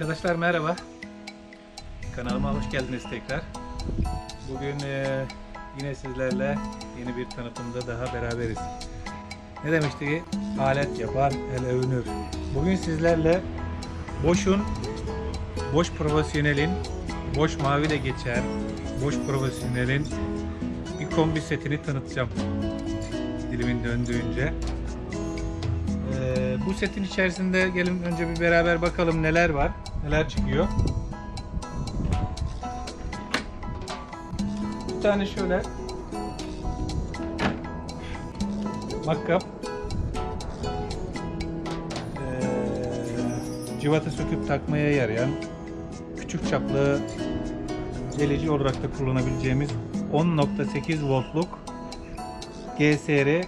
Arkadaşlar merhaba. Kanalıma hoş geldiniz tekrar. Bugün e, yine sizlerle yeni bir tanıtımda daha beraberiz. Ne demiştik? Alet yapar, el övünür. Bugün sizlerle Bosch'un, Bosch Profesyonel'in, Bosch Mavi de geçer, Bosch Profesyonel'in bir kombi setini tanıtacağım. Dilimin döndüğünce. Bu setin içerisinde gelin önce bir beraber bakalım neler var, neler çıkıyor. Bir tane şöyle makkap ee, cıvata söküp takmaya yarayan küçük çaplı delici olarak da kullanabileceğimiz 10.8 voltluk GSR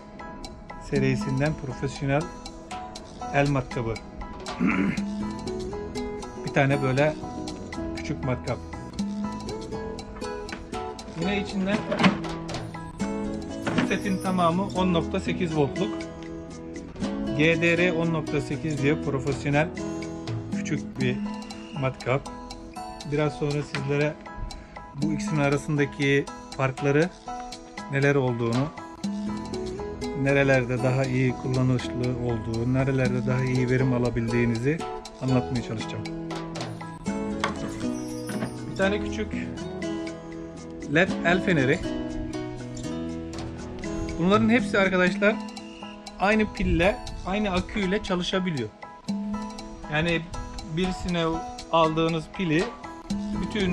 serisinden profesyonel el matkabı. bir tane böyle küçük matkap. Yine içinden bu setin tamamı 10.8 voltluk GDR 10.8 diye profesyonel küçük bir matkap. Biraz sonra sizlere bu ikisinin arasındaki farkları neler olduğunu nerelerde daha iyi kullanışlı olduğu, nerelerde daha iyi verim alabildiğinizi anlatmaya çalışacağım. Bir tane küçük LED el feneri. Bunların hepsi arkadaşlar aynı pille, aynı aküyle çalışabiliyor. Yani birisine aldığınız pili bütün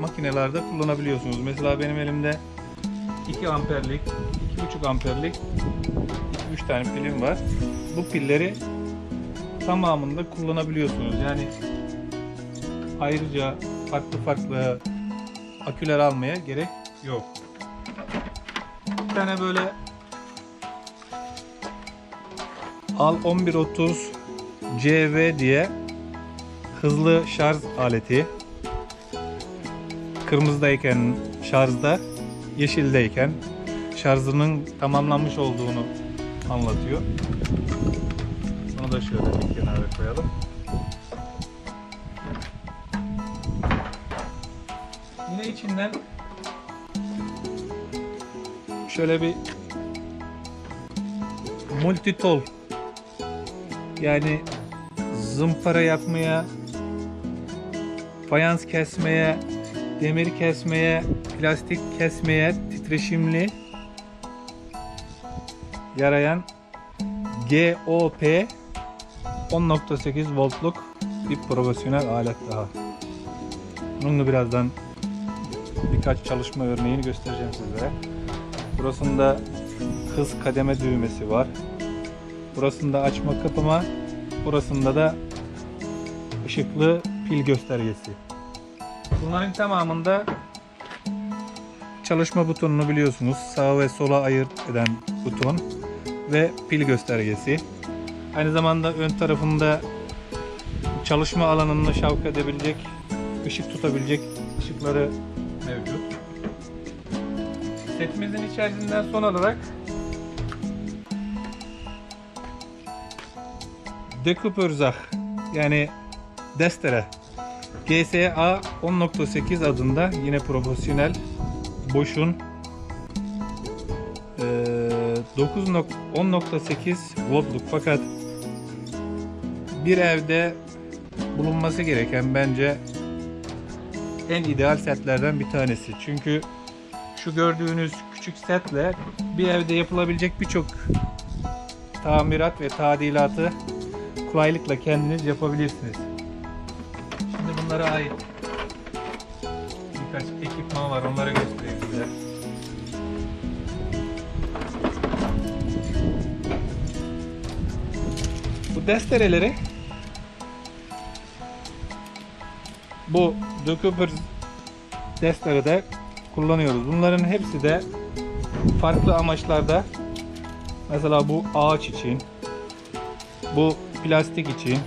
makinelerde kullanabiliyorsunuz. Mesela benim elimde 2 amperlik, 2,5 amperlik 2-3 tane pilim var. Bu pilleri tamamında kullanabiliyorsunuz. Yani ayrıca farklı farklı aküler almaya gerek yok. Bir tane böyle Al 1130 CV diye hızlı şarj aleti. Kırmızıdayken şarjda, yeşildeyken şarjının tamamlanmış olduğunu anlatıyor. Bunu da şöyle bir kenara koyalım. Yine içinden şöyle bir multitool yani zımpara yapmaya, fayans kesmeye, demir kesmeye, plastik kesmeye titreşimli yarayan GOP 10.8 voltluk bir profesyonel alet daha. Bununla birazdan birkaç çalışma örneğini göstereceğim sizlere. Burasında hız kademe düğmesi var. Burasında açma kapama, burasında da ışıklı pil göstergesi. Bunların tamamında çalışma butonunu biliyorsunuz. Sağ ve sola ayırt eden buton ve pil göstergesi. Aynı zamanda ön tarafında çalışma alanını şavk edebilecek, ışık tutabilecek ışıkları mevcut. Setimizin içerisinden son olarak Dekupörzah yani destere GSA 10.8 adında yine profesyonel Bosch'un eee, 9 nok- 10.8 voltluk fakat bir evde bulunması gereken bence en ideal setlerden bir tanesi. Çünkü şu gördüğünüz küçük setle bir evde yapılabilecek birçok tamirat ve tadilatı kolaylıkla kendiniz yapabilirsiniz. Şimdi bunlara ait birkaç ekipman var. Onları göstereyim size. Destereleri bu Decoupers desterede kullanıyoruz. Bunların hepsi de farklı amaçlarda mesela bu ağaç için bu plastik için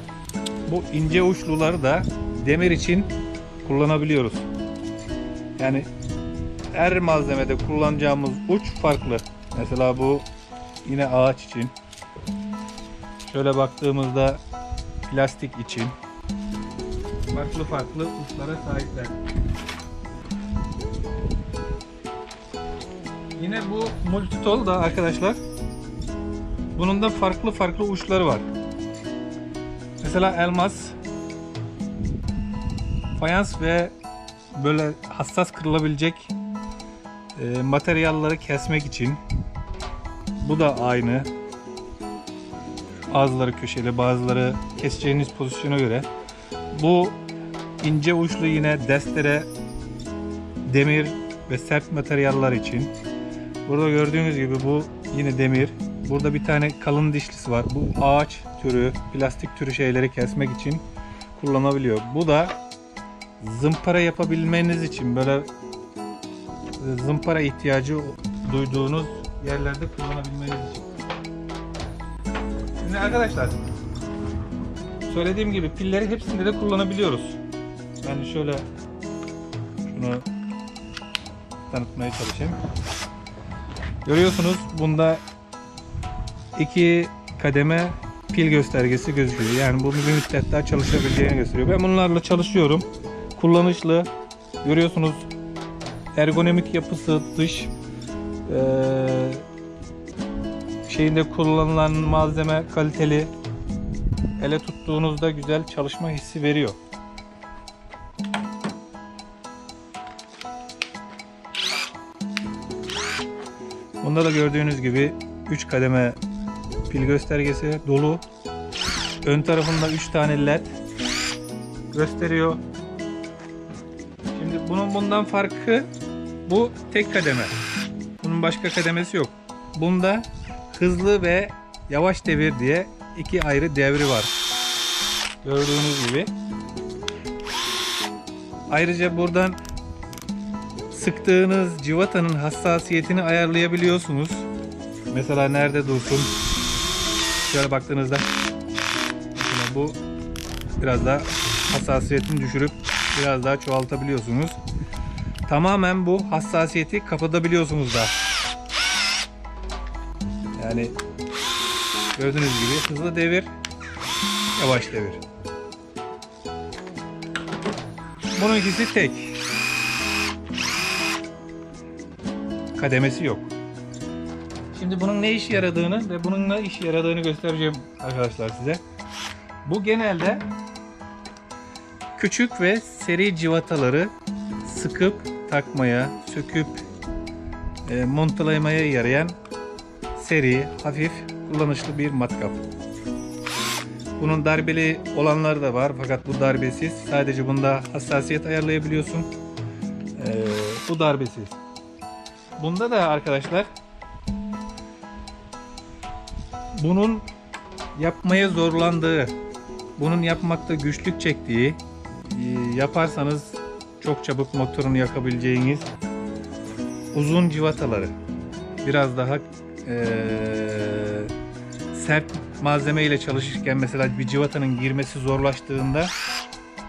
bu ince uçluları da demir için kullanabiliyoruz. Yani her malzemede kullanacağımız uç farklı. Mesela bu yine ağaç için. Şöyle baktığımızda plastik için. farklı farklı uçlara sahipler. Yine bu multitool da arkadaşlar bunun da farklı farklı uçları var. Mesela elmas, fayans ve böyle hassas kırılabilecek e, materyalleri kesmek için. Bu da aynı. Bazıları köşeli, bazıları keseceğiniz pozisyona göre. Bu ince uçlu yine destere, demir ve sert materyaller için. Burada gördüğünüz gibi bu yine demir. Burada bir tane kalın dişlisi var. Bu ağaç türü, plastik türü şeyleri kesmek için kullanabiliyor. Bu da zımpara yapabilmeniz için böyle e, zımpara ihtiyacı duyduğunuz yerlerde kullanabilmeniz için. Şimdi arkadaşlar söylediğim gibi pilleri hepsinde de kullanabiliyoruz. Ben şöyle şunu tanıtmaya çalışayım. Görüyorsunuz bunda iki kademe pil göstergesi gözüküyor. Yani bu bir müddet daha çalışabileceğini gösteriyor. Ben bunlarla çalışıyorum. Kullanışlı. Görüyorsunuz ergonomik yapısı dış eee, şeyinde kullanılan malzeme kaliteli. Ele tuttuğunuzda güzel çalışma hissi veriyor. Bunda da gördüğünüz gibi 3 kademe pil göstergesi dolu. Ön tarafında 3 tane led gösteriyor. Şimdi bunun bundan farkı bu tek kademe. Bunun başka kademesi yok. Bunda hızlı ve yavaş devir diye iki ayrı devri var. Gördüğünüz gibi. Ayrıca buradan sıktığınız civatanın hassasiyetini ayarlayabiliyorsunuz. Mesela nerede dursun? Şöyle baktığınızda mesela bu biraz daha hassasiyetini düşürüp biraz daha çoğaltabiliyorsunuz. Tamamen bu hassasiyeti kapatabiliyorsunuz da. Yani gördüğünüz gibi hızlı devir, yavaş devir. Bunun ikisi tek. Kademesi yok. Şimdi bunun ne işe yaradığını ve bunun ne işe yaradığını göstereceğim arkadaşlar size. Bu genelde küçük ve seri civataları sıkıp takmaya, söküp e, montalamaya yarayan seri, hafif, kullanışlı bir matkap. Bunun darbeli olanları da var fakat bu darbesiz. Sadece bunda hassasiyet ayarlayabiliyorsun. E, bu darbesiz. Bunda da arkadaşlar bunun yapmaya zorlandığı, bunun yapmakta güçlük çektiği, e, yaparsanız çok çabuk motorunu yakabileceğiniz uzun civataları. Biraz daha e, sert malzeme ile çalışırken mesela bir civatanın girmesi zorlaştığında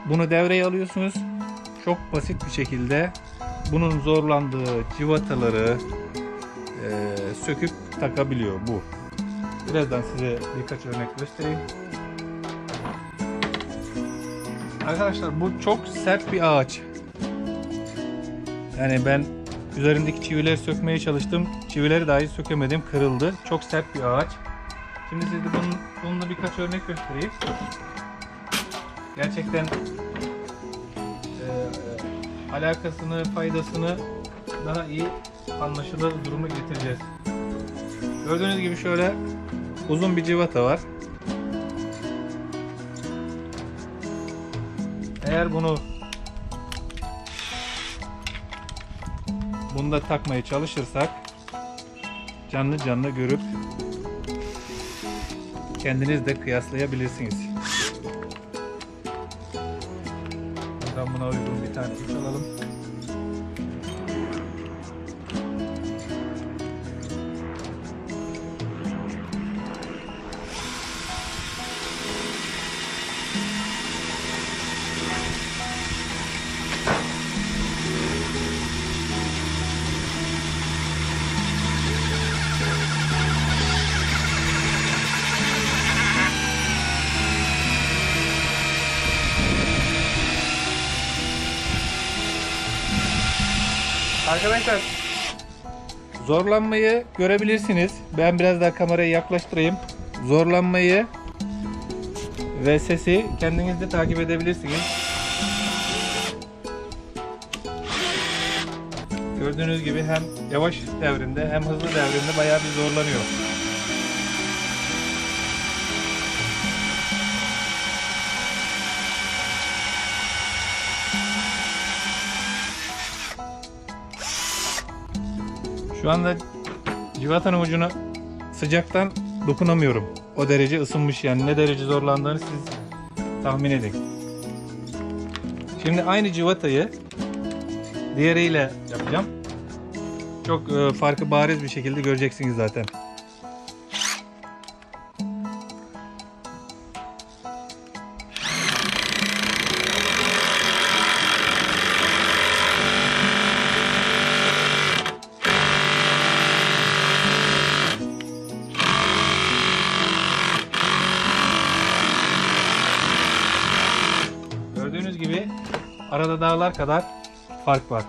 bunu devreye alıyorsunuz. Çok basit bir şekilde bunun zorlandığı civataları e, söküp takabiliyor bu. Birazdan size birkaç örnek göstereyim. Arkadaşlar bu çok sert bir ağaç. Yani ben üzerindeki çivileri sökmeye çalıştım. Çivileri dahi sökemedim. Kırıldı. Çok sert bir ağaç. Şimdi size bunun, bununla birkaç örnek göstereyim. Gerçekten e, alakasını, faydasını daha iyi anlaşılır durumu getireceğiz. Gördüğünüz gibi şöyle uzun bir civata var. Eğer bunu bunda takmaya çalışırsak canlı canlı görüp kendiniz de kıyaslayabilirsiniz. Buradan buna uygun bir tane uç alalım. Arkadaşlar zorlanmayı görebilirsiniz. Ben biraz daha kamerayı yaklaştırayım. Zorlanmayı ve sesi kendiniz de takip edebilirsiniz. Gördüğünüz gibi hem yavaş devrinde hem hızlı devrinde bayağı bir zorlanıyor. Şu anda civatanın ucuna sıcaktan dokunamıyorum. O derece ısınmış yani ne derece zorlandığını siz tahmin edin. Şimdi aynı civatayı diğeriyle yapacağım. Çok e, farkı bariz bir şekilde göreceksiniz zaten. Arada dağlar kadar fark var.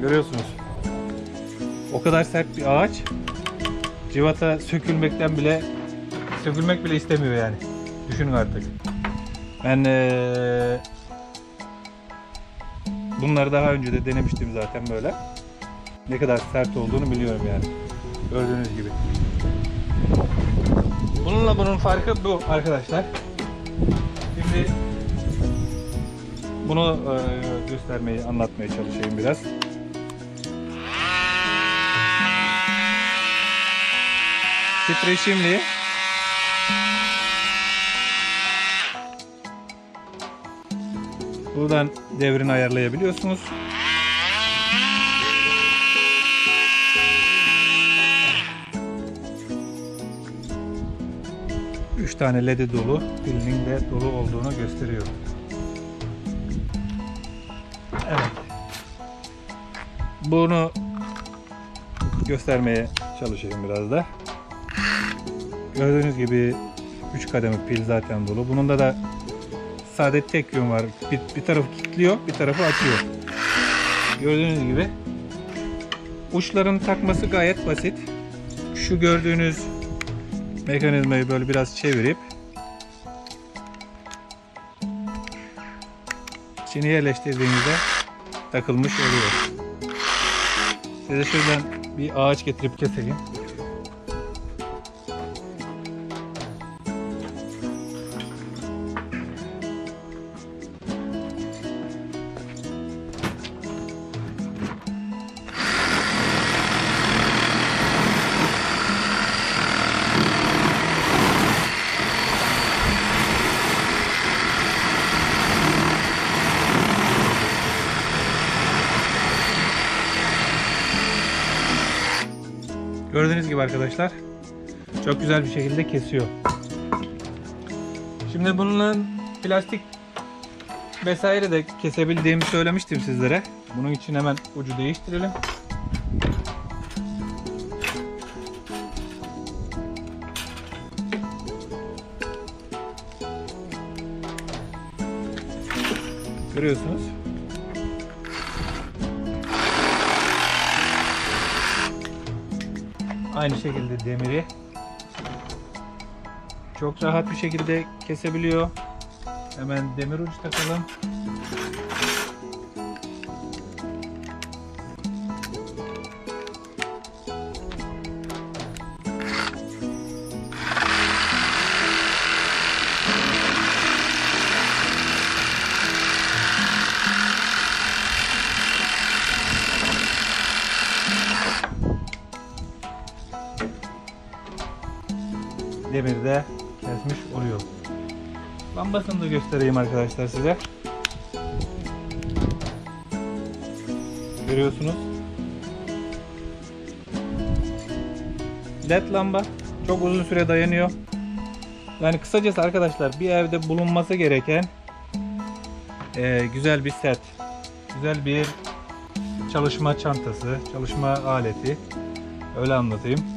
Görüyorsunuz. O kadar sert bir ağaç. Civata sökülmekten bile sökülmek bile istemiyor yani. Düşünün artık. Ben eee Bunları daha önce de denemiştim zaten böyle. Ne kadar sert olduğunu biliyorum yani. Gördüğünüz gibi. Bununla bunun farkı bu arkadaşlar. Şimdi bunu e, göstermeyi, anlatmaya çalışayım biraz. Titreşimli Buradan devrini ayarlayabiliyorsunuz. Üç tane ledi dolu, pilinin de dolu olduğunu gösteriyor. Evet. Bunu göstermeye çalışayım biraz da. Gördüğünüz gibi 3 kademe pil zaten dolu. Bunun da da sade tek yön var. Bir, bir tarafı kilitliyor, bir tarafı açıyor. Gördüğünüz gibi. Uçların takması gayet basit. Şu gördüğünüz mekanizmayı böyle biraz çevirip içine yerleştirdiğinizde takılmış oluyor. Size şuradan bir ağaç getirip keseyim. Gibi arkadaşlar çok güzel bir şekilde kesiyor. Şimdi bunun plastik vesaire de kesebildiğimi söylemiştim sizlere. Bunun için hemen ucu değiştirelim. Görüyorsunuz. Aynı şekilde demiri çok rahat bir şekilde kesebiliyor. Hemen demir ucu takalım. Demirde kesmiş oluyor. Lambasını da göstereyim arkadaşlar size. Görüyorsunuz. LED lamba çok uzun süre dayanıyor. Yani kısacası arkadaşlar bir evde bulunması gereken eee, güzel bir set, güzel bir çalışma çantası, çalışma aleti. Öyle anlatayım.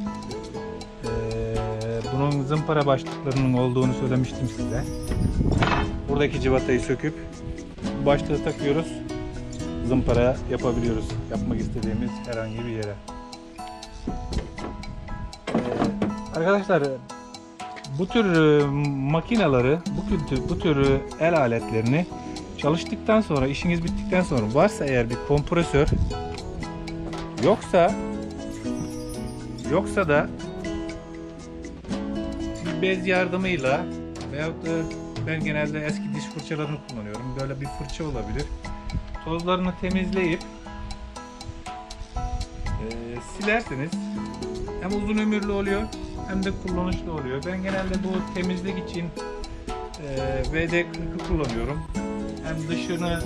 Bunun zımpara başlıklarının olduğunu söylemiştim size. Buradaki civatayı söküp başlığı takıyoruz. Zımpara yapabiliyoruz. Yapmak istediğimiz herhangi bir yere. Ee, arkadaşlar bu tür e, makinaları, bu tür, bu tür e, el aletlerini çalıştıktan sonra, işiniz bittikten sonra varsa eğer bir kompresör yoksa yoksa da bez yardımıyla veyahut da ben genelde eski diş fırçalarını kullanıyorum. Böyle bir fırça olabilir. Tozlarını temizleyip e, silerseniz hem uzun ömürlü oluyor hem de kullanışlı oluyor. Ben genelde bu temizlik için e, VD40'ı kullanıyorum. Hem dışını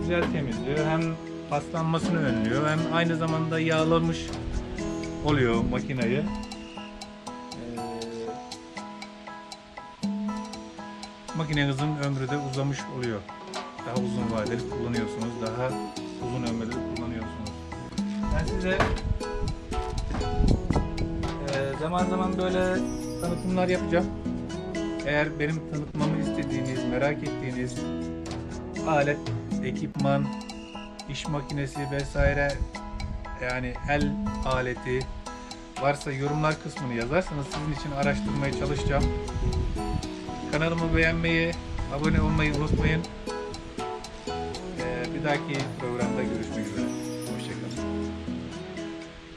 güzel temizliyor hem paslanmasını önlüyor hem aynı zamanda yağlamış oluyor makinayı. Makinenizin ömrü de uzamış oluyor. Daha uzun vadeli kullanıyorsunuz, daha uzun ömürlü kullanıyorsunuz. Ben size e, zaman zaman böyle tanıtımlar yapacağım. Eğer benim tanıtmamı istediğiniz, merak ettiğiniz alet, ekipman, iş makinesi vesaire yani el aleti varsa yorumlar kısmını yazarsanız sizin için araştırmaya çalışacağım. Kanalımı beğenmeyi, abone olmayı unutmayın. Ee, bir dahaki programda görüşmek üzere.